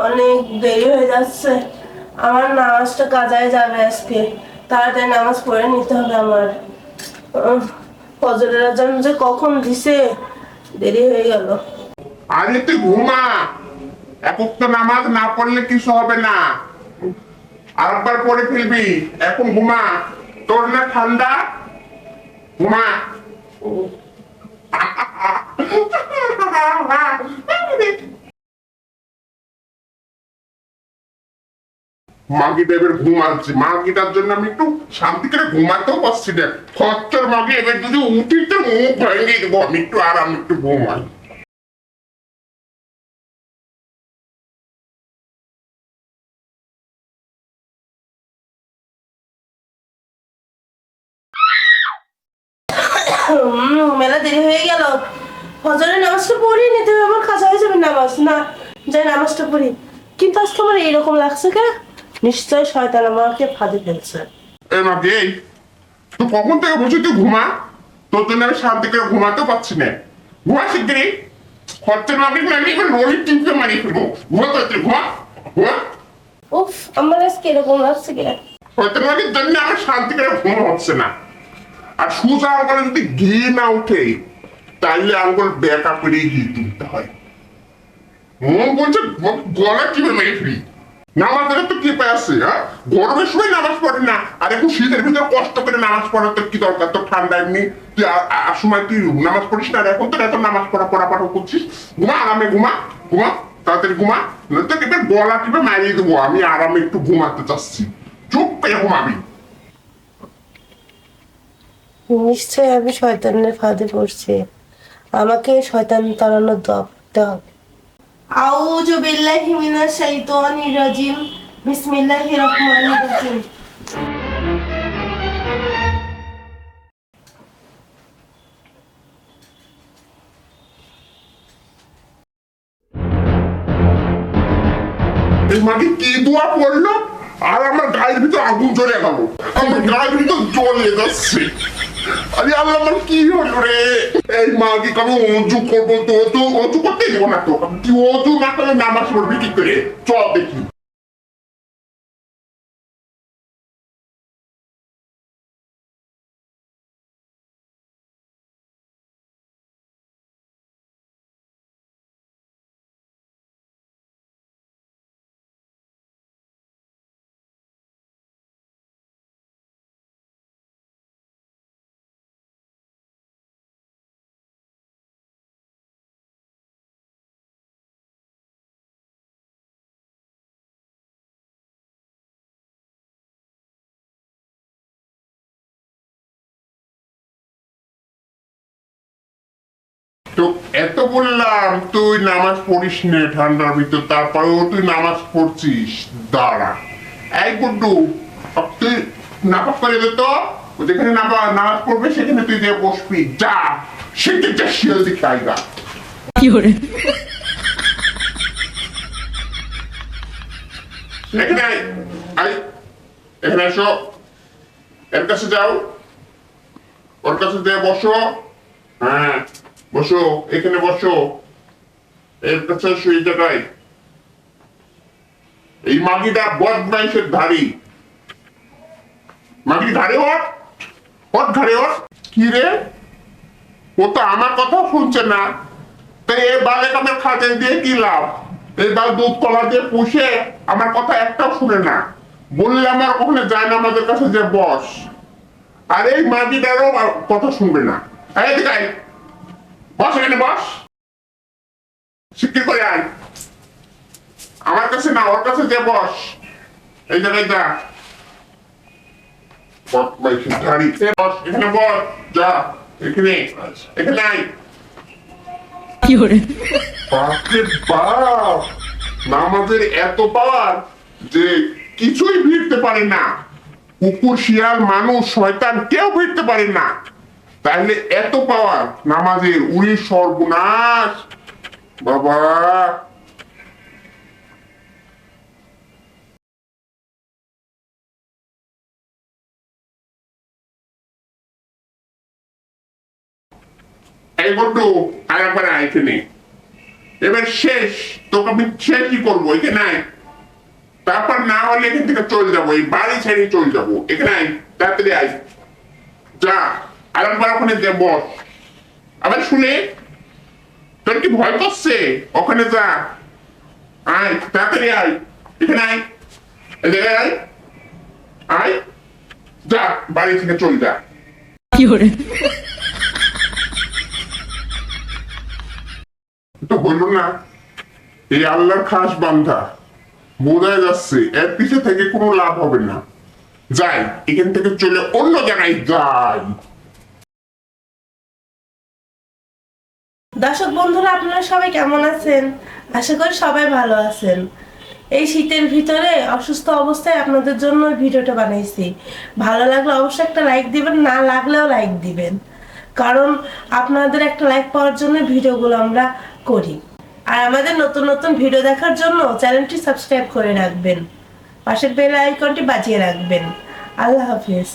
অনেক দেরি হয়ে যাচ্ছে। আমার নামাজটা কাজায় যাবে আজকে। তাড়াতাড়ি নামাজ পড়ে নিতে হবে আমার। ফজরের আজান যে কখন দিছে? দেরি হয়ে গেল। আরে তুই ঘুমা। একক তো নামাজ না পড়লে কিছু হবে না। আরেকবার পড়ে ফেলবি। এখন ঘুমা। তোর না ঠান্ডা? ঘুমা। মাগি দেবের ঘুমাচ্ছি মাগিটার জন্য আমি একটু শান্তি করে ঘুমাতেও পারছি না। খচ্চর মাগি এবার যদি উঠি তো মুখ ভেঙে দেবো। আমি একটু আরাম, একটু ঘুমাই। মেলা দেরি হয়ে গেল। ফজরের নামাজটা পড়ি নিতে আমার কাজা হয়ে যাবে নামাজ। না, যাই নামাজটা পড়ি। কিন্তু আজকে আমার এইরকম লাগছে কে নিশ্চয় শয়তান আমাকে ফাঁদে ফেলছে। এ মাগি এই তুই কখন থেকে বসে তুই ঘুমা? তোর জন্য আমি শান্তি করে ঘুমাতেও পারছি না। ঘুমা শিগগিরি খরচের মাগি মাগি এবার রোহিত টিপে মারি ফেলব। ঘুমা তো তুই ঘুমা ঘুমা। উফ আমার আজকে এরকম লাগছে কে খরচের মাগির জন্য আমার শান্তি করে ঘুম হচ্ছে না। আর সুজা আঙ্গুলে যদি ঘি না উঠে তাইলে আঙ্গুল ব্যাকা করে ঘি তুলতে হয়। মন বলছে গলা টিপে মেরে ফেলি। তো কি হ্যাঁ? গরমের সময় নামাজ পড়ে না। আর এখন শীতের ভিতর কষ্ট করে নামাজ পড়ার কি দরকার? ঠান্ডা এমনি। তুই সময় তুই নামাজ পড়িস না এখন এত নামাজ পড়া পড়া করছিস। ঘুমা, আরামে ঘুমা ঘুমা, তাড়াতাড়ি ঘুমা। নয়তো গলা টিপে মারিয়ে দেবো। আমি আরামে একটু ঘুমাতে চাচ্ছি। চুপ করে ঘুমাবি। নিশ্চয় আমি শয়তানের ফাঁদে পড়ছি। আমাকে শয়তান তাড়ানোর দোয়া হবে। আউযু বিল্লাহি মিনাশ শাইতানির রাজিম। বিসমিল্লাহির রহমানির রহিম। এই মাটি কি দোয়া পড়ল? আর আমার গায়ের ভিতর আগুন জ্বলে গেল। আমার গায়ের ভিতর জ্বলে যাচ্ছে আরে আল্লাহ, আমার কি হলো রে? এই মা কি কবে অজু করব তো? অজু করতে দেবো না তো। অজু না করলে নামাজ পড়বি কি করে? চল দেখি। তো এত বললাম তুই নামাজ পড়িস নে ঠান্ডার ভিতর তারপরেও তুই নামাজ পড়ছিস দাঁড়া। এই গুড্ডু তুই নামাজ পড়ে দে তো। যেখানে নামা- নামাজ পড়বে সেখানে তুই যে বসবি। যা সেটা যা শিয়াল দিকে আইগা। 有人，এখানে আয় এখানে এসো এর কাছে যাও। ওর কাছে যেয়ে বসো। হ্যাঁ। বসো, এখানে বসো। এর কাছে এসো এই জায়গায় এই মাগিটা বদমাইশের ধারি মাগি ধারে ওর? ওর ধারে ওর? কি রে? ও তো আমার কথা শুনছে না। তো এই বালে কামের খাঁচাই দিয়ে কি লাভ? এই বাল দুধ কলা দিয়ে পুষে আমার কথা একটাও শুনে না। বললে আমার ওখানে যায় না, আমাদের কাছে যে বস। আর এই মাটিটারও কথা শুনবে না। এই দিকে আয়। বস এখানে বস। শিক্ষিত করে আয়। আমার কাছে না ওর কাছে যে বস। এই জায়গায় যা। বদমাইশের ধাড়ি। এ বস এখানে বস। যা এখানে। এখানে আয়। 有人，বাপরে বাপ! নামাজের এত পাওয়ার যে কিছুই ভিড়তে পারে না। কুকুর শিয়াল মানুষ শয়তান কেউ ভিড়তে পারে না। তাহলে এত পাওয়ার, নামাজের উনি সর্বনাশ। বাবা। এই আর একবার এখানে। এবার শেষ, তোকে আমি শেষই করব, এখানে আয়। তারপর না হলে এখান থেকে চলে যাব, এই বাড়ি ছেড়ে চলে যাব। এখানে আয়, তাড়াতাড়ি আয়। যা। ওখানে বস। আবার শুনে তোর কি ভয় করছে? ওখানে যা। আয় তাড়াতাড়ি আয়। এখানে আয়। জায়গায় আয়। আয়। যা বাড়ি থেকে চল যা। Fiore, তো না এই আল্লাহর খাস বান্ধা বোঝা যাচ্ছে এর পিছে থেকে কোনো লাভ হবে না। যাই এখান থেকে চলে অন্য জায়গায় যাই। দর্শক বন্ধুরা, আপনারা সবাই কেমন আছেন? আশা করি সবাই ভালো আছেন। এই শীতের ভিতরে অসুস্থ অবস্থায় আপনাদের জন্য ভিডিওটা বানাইছি। ভালো লাগলে অবশ্যই একটা লাইক দিবেন, না লাগলেও লাইক দিবেন। কারণ আপনাদের একটা লাইক পাওয়ার জন্য ভিডিওগুলো আমরা করি। আর আমাদের নতুন নতুন ভিডিও দেখার জন্য চ্যানেলটি সাবস্ক্রাইব করে রাখবেন। পাশের বেল আইকনটি বাজিয়ে রাখবেন। আল্লাহ হাফিজ।